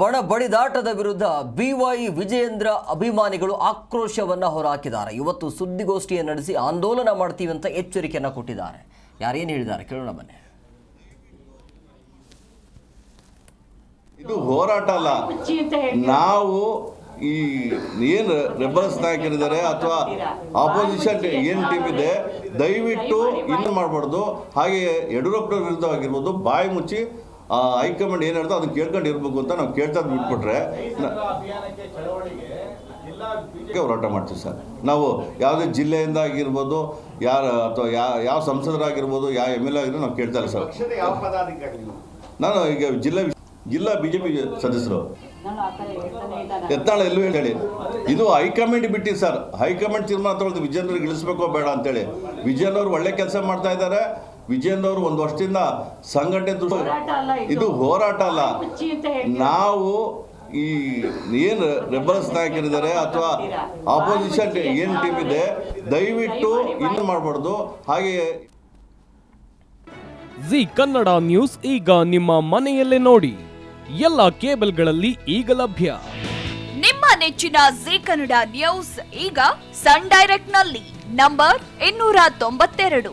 ಬಣ ಬಡಿದಾಟದ ವಿರುದ್ಧ ಬಿವೈ ವಿಜಯೇಂದ್ರ ಅಭಿಮಾನಿಗಳು ಆಕ್ರೋಶವನ್ನ ಹೊರಹಾಕಿದ್ದಾರೆ. ಇವತ್ತು ಸುದ್ದಿಗೋಷ್ಠಿಯನ್ನು ನಡೆಸಿ ಆಂದೋಲನ ಮಾಡ್ತೀವಿ ಅಂತ ಎಚ್ಚರಿಕೆಯನ್ನ ಕೊಟ್ಟಿದ್ದಾರೆ. ಯಾರೇನು ಹೇಳಿದ್ದಾರೆ? ಕೇಳೋಣ ಬನ್ನಿ. ಇದು ಹೋರಾಟ ಅಲ್ಲ. ನಾವು ಈ ಏನು ರೆಬಲ್ಸ್ ನಾಯಕರಿದ್ದಾರೆ ಅಥವಾ ಆಪೋಸಿಷನ್ ಏನು ಟೀಮ್ ಇದೆ, ದಯವಿಟ್ಟು ಇನ್ನು ಮಾಡಬಾರ್ದು. ಹಾಗೆ ಯಡಿಯೂರಪ್ಪನ ವಿರುದ್ಧ ಆಗಿರ್ಬೋದು ಬಾಯಿ ಮುಚ್ಚಿ ಆ ಹೈಕಮಾಂಡ್ ಏನು ಹೇಳ್ತೋ ಅದನ್ನ ಕೇಳ್ಕೊಂಡು ಇರ್ಬೇಕು ಅಂತ ನಾವು ಕೇಳ್ತಾ ಬಿಟ್ಬಿಟ್ರೆ ಹೋರಾಟ ಮಾಡ್ತೀವಿ ಸರ್. ನಾವು ಯಾವುದೇ ಜಿಲ್ಲೆಯಿಂದ ಆಗಿರ್ಬೋದು ಯಾರ ಅಥವಾ ಯಾವ ಯಾವ ಸಂಸದರಾಗಿರ್ಬೋದು ಯಾವ ಎಂ ಎಲ್ ಎ ಆಗಿರೋ ನಾವು ಕೇಳ್ತಾ ಇಲ್ಲ ಸರ್. ನಾನು ಈಗ ಜಿಲ್ಲಾ ಜಿಲ್ಲಾ ಬಿ ಜೆ ಪಿ ಸದಸ್ಯರು ಎತ್ತಾಳ ಎಲ್ಲೂ ಹೇಳಿ. ಇದು ಹೈಕಮಾಂಡ್ ಬಿಟ್ಟಿ ಸರ್. ಹೈಕಮಾಂಡ್ ತೀರ್ಮಾನ ತಗೊಳ್ದು ವಿಜಯನವ್ರಿಗೆ ಇಳಿಸ್ಬೇಕೋ ಬೇಡ ಅಂತೇಳಿ. ವಿಜಯನವ್ರು ಅವರು ಒಳ್ಳೆ ಕೆಲಸ ಮಾಡ್ತಾ ಇದ್ದಾರೆ. ವಿಜಯೇಂದ್ರ ಅವರು ಒಂದು ವರ್ಷದಿಂದ ಸಂಘಟನೆ ದೃಷ್ಟಿ ಹೋರಾಟ ಅಲ್ಲ ಇದು. ಹೋರಾಟ ಅಲ್ಲ? ನಾವು ಈ ಏನು ರೆಬಲ್ಸ್ ನಾಯಕರಿದ್ದಾರೆ ಅಥವಾ ಆಪೋಸಿಷನ್ ಏನು ಟೀಮ್ ಇದೆ ದಯವಿಟ್ಟು ಇನ್ನು ಮಾಡಬಾರ್ದು. ಹಾಗೆ ಜಿ ಕನ್ನಡ ನ್ಯೂಸ್ ಈಗ ನಿಮ್ಮ ಮನೆಯಲ್ಲೇ ನೋಡಿ. ಎಲ್ಲ ಕೇಬಲ್ಗಳಲ್ಲಿ ಈಗ ಲಭ್ಯ. ನಿಮ್ಮ ನೆಚ್ಚಿನ ಜಿ ಕನ್ನಡ ನ್ಯೂಸ್ ಈಗ ಸನ್ ಡೈರೆಕ್ಟ್ನಲ್ಲಿ ನಂಬರ್ ಇನ್ನೂರ ತೊಂಬತ್ತೆರಡು.